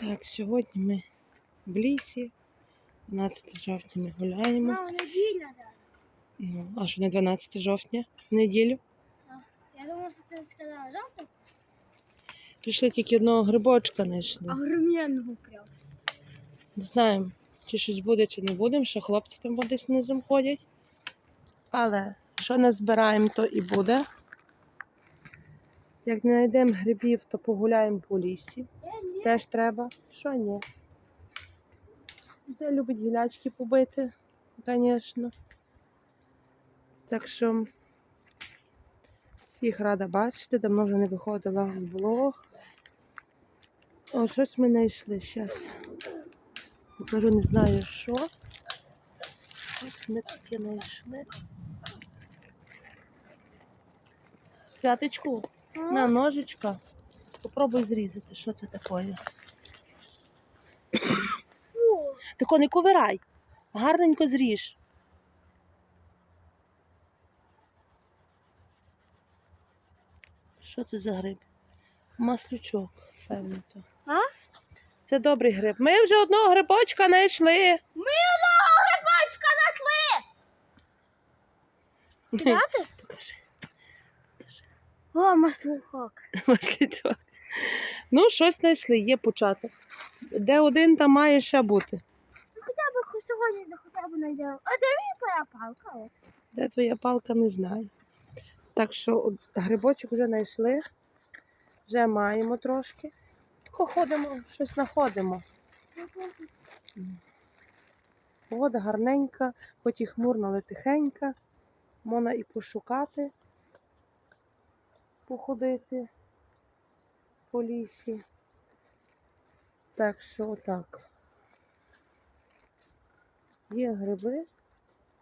Так, сьогодні ми в лісі. 12 жовтня ми гуляємо. Мама, неділя зараз. Ну, а що не 12 жовтня в неділю? Я думала, що ти сказала жовто. Прийшли тільки одного грибочка знайшли. Огроменного прям. Не знаємо, чи щось буде, чи не буде, що хлопці там десь внизу ходять. Але що не збираємо, то і буде. Як не знайдемо грибів, то погуляємо по лісі. Теж треба. Що ні? Це любить гілячки побити, звісно. Так що всіх рада бачити. Давно вже не виходила в блог. О, щось ми знайшли зараз. Покажу, не знаю що. Ось ми таке знайшли. Святочку, на ножичка. Попробуй зрізати, що це таке. Фу. Тако не ковирай. Гарненько зріж. Що це за гриб? Маслючок, певно то. А? Це добрий гриб. Ми вже одного грибочка знайшли. Ми одного грибочка знайшли! Покажи. О, маслухок. Маслючок. Ну, щось знайшли, є початок. Де один, там має ще бути. Ну, хоча б сьогодні не хоча б знайдемо. А де мій перепалка? От. Де твоя палка, не знаю. Так що от грибочок вже знайшли, вже маємо трошки. Тако ходимо, щось знаходимо. Погода гарненька, хоч і хмурна, але тихенька. Можна і пошукати, походити по лісі. Так що отак. Є гриби,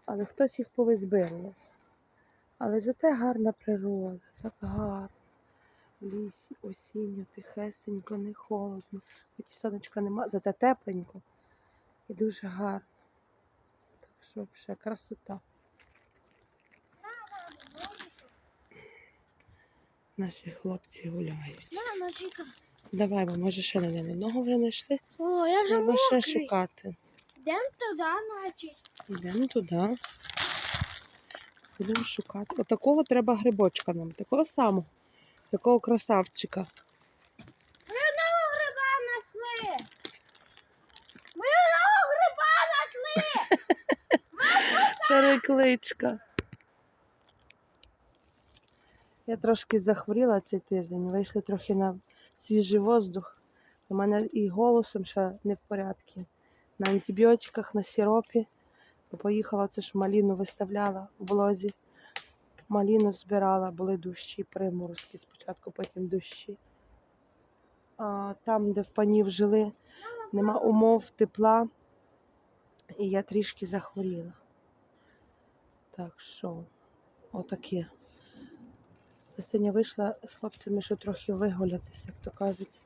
але хтось їх повизбирував. Але зате гарна природа, так гарно. В лісі осінньо, тихесенько, не холодно. Хоч сонечка нема, зате тепленько і дуже гарно. Так що ще красота. Наші хлопці гуляють. Мама, Жіка. Давай, бо може ще не одного вже знайшли. О, я вже Треба ще мокрий. шукати. Йдемо туди, наче. Йдемо туди. Будемо шукати. Отакого треба грибочка нам. Такого самого. Такого красавчика. Ми одного гриба. Ми одного гриба знайшли. Перекличка. Я трошки захворіла цей тиждень. Вийшли трохи на свіжий воздух. У мене і голосом ще не в порядку. На антибіотиках, на сиропі. Поїхала, це ж маліну виставляла в блозі. Маліну збирала, були дощі, приморозки спочатку, потім дощі. А там, де в панів жили, нема умов тепла, і я трішки захворіла. Так що, отаке. Я сьогодні вийшла з хлопцями, що трохи вигулятися, як то кажуть,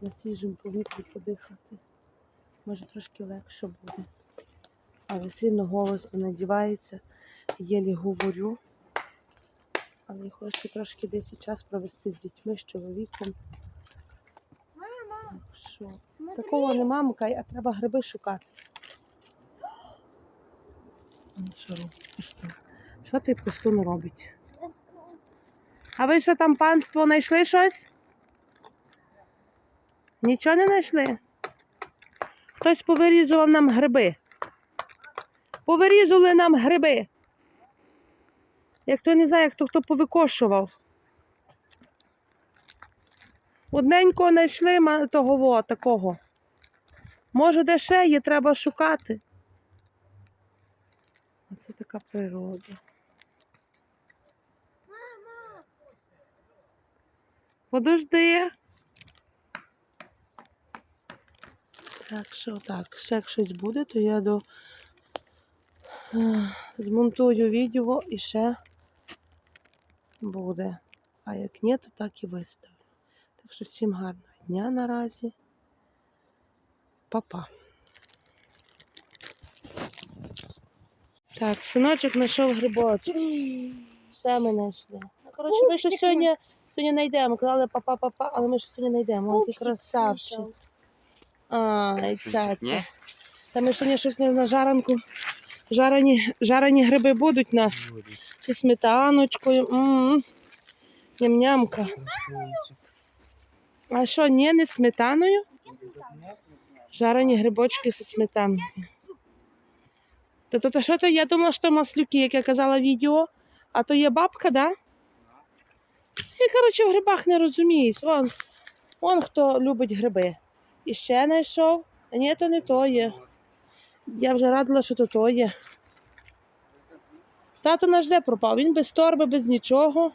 на свіжому повітрі подихати. Може трошки легше буде. Все рівно голос не надівається, єлі говорю. Але я хочу трошки десь час провести з дітьми, з чоловіком. Мама, Так що, такого не мамкай, а треба гриби шукати. Що? Що той пустун робить? А ви що там панство знайшли щось? Нічого не знайшли? Хтось повирізував нам гриби. Повирізали нам гриби. Як хто не знає, як то хто повикошував. Одненького знайшли того такого. Може, де ще є, треба шукати. Оце така природа. Подожди. Так що так, ще як щось буде, то я до змонтую відео і ще буде. А як ні, то так і виставлю. Так що всім гарного дня наразі. Па-па. Так, синочок знайшов грибочок. Все ми знайшли. Ну, коротше, ми ще сьогодні, сьогодні знайдемо. Казали папа, папа, але ми ще сьогодні знайдемо. Ой, який красавчик. знайшов. Ай, ця, Та ми сьогодні щось не на жаранку. Жарені, жарені гриби будуть у нас. Зі сметаночкою. Ням-нямка. А що, ні, не сметаною? Жарені грибочки зі сметанкою. То, то, то що то? Я думала, що маслюки, як я казала в відео. А то є бабка, да? Я, коротше, в грибах не розуміюсь. Вон, вон хто любить гриби. І ще знайшов. А ні, то не то є. Я вже радила, що то то є. Тато наш де пропав? Він без торби, без нічого.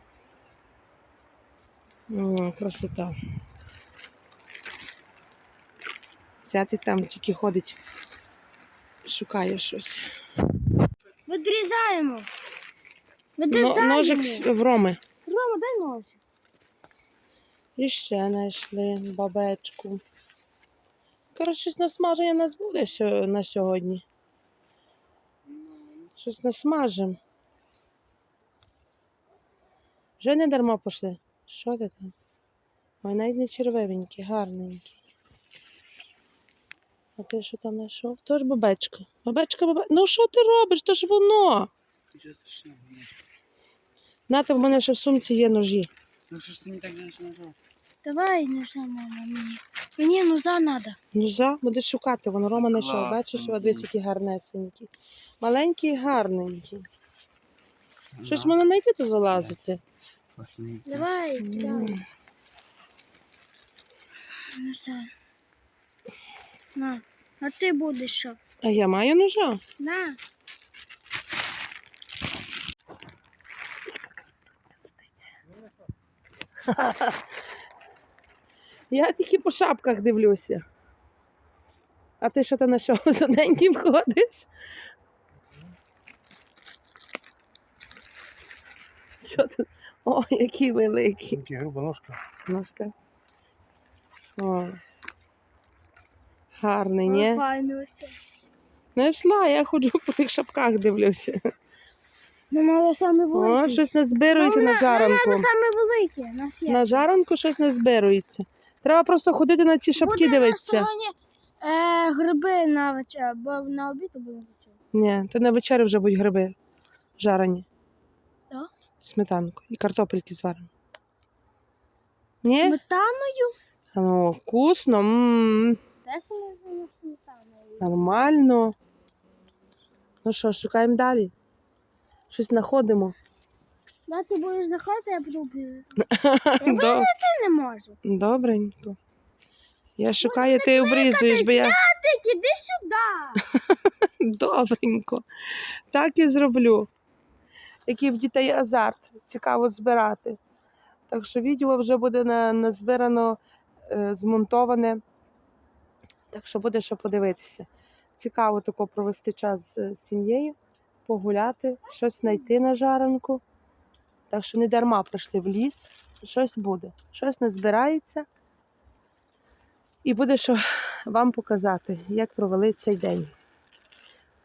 О, красота. Святий там тільки ходить, шукає щось. Відрізаємо. Відрізаємо. ножик в Роми. Рома, дай нож. І ще знайшли бабечку. Коротше, щось на смаження нас буде на сьогодні. Щось насмажем. Вже не дарма пішли. Що ти там? Ой, навіть не червивенький, гарненький. А ти що там знайшов? То ж бабечка. Бабечка, бабечка. Ну що ти робиш? То ж воно. Нате, в мене ще в сумці є ножі. Ну що ж ти не так не нажав? Давай ножа, мама, мені. Мені ножа треба. Ну, будеш шукати, воно Рома знайшов. Бачиш, от десь які гарнесенькі. Маленькі і гарненькі. Щось можна знайти тут вилазити. Давай, давай. Ножа. На. А ти будеш що? А я маю ножа. На. Я тільки по шапках дивлюся. А ти що там знайшов? З одненьким ходиш? Що тут? О, які великі. Тільки груба ножка. Ножка. О. Гарний, ні? Знайшла, я ходжу по тих шапках дивлюся. Ну, мало саме О, велике. щось не збирується на жаранку. Ну, саме велике. Нас є. На жаранку щось не збирується. Треба просто ходити на ці шапки Буде на дивитися. сьогодні е, гриби на вечір, бо на обід буде вечір. Ні, то на вечерю вже будуть гриби жарені. Да? Сметанку і картопельки зварені. Ні? Сметаною? Ну, вкусно. м Так можна сметаною. нормально. Ну що, шукаємо далі. Щось знаходимо. Да, ти будеш знаходити, я буду бити. Доб- Ти не можу. Добренько. Я шукаю, ти обрізуєш, бо я Ти іди сюди. добренько. Так і зроблю. Який в дітей азарт. Цікаво збирати. Так що відео вже буде на, назбирано, е, змонтоване. Так що буде що подивитися. Цікаво тако провести час з сім'єю, погуляти, щось знайти на жаранку. Так що не дарма прийшли в ліс, щось буде, щось не збирається. І буде що вам показати, як провели цей день.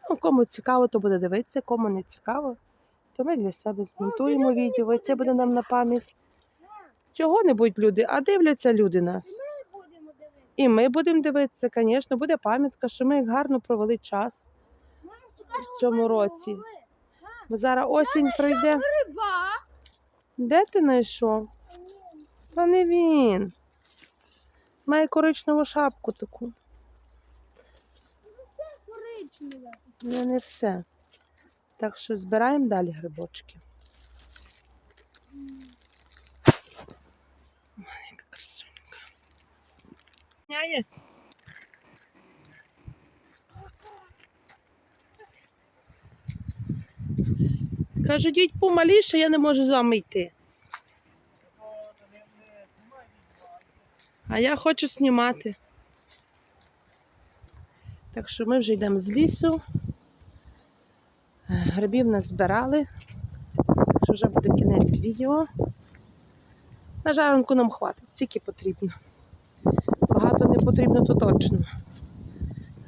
Ну, кому цікаво, то буде дивитися, кому не цікаво, то ми для себе змонтуємо відео, і це буде нам на пам'ять. Чого-небудь люди, а дивляться люди нас. І ми будемо дивитися, звісно, буде пам'ятка, що ми гарно провели час в цьому році. Бо зараз осінь пройде. Де ти знайшов? Та не він. Має коричневу шапку таку. Ну, не все. Так що збираємо далі грибочки. Яка красунька. Няє. Кажу, діть помаліше, я не можу з вами йти. А я хочу знімати. Так що ми вже йдемо з лісу. Грибів нас збирали. Що вже буде кінець відео. На жаранку нам хватить, стільки потрібно. Багато не потрібно, то точно.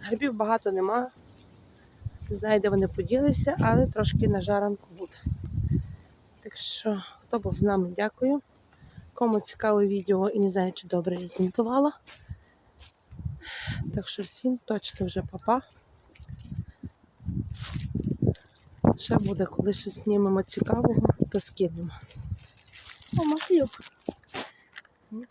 Грибів багато нема. Не знаю, де вони поділися, але трошки на жаранку буде. Так що, хто був з нами, дякую. Кому цікаве відео і не знаю, чи добре я змонтувала. Так що всім точно вже папа. Ще буде, коли щось знімемо цікавого, то скинемо. О, маслюк. От.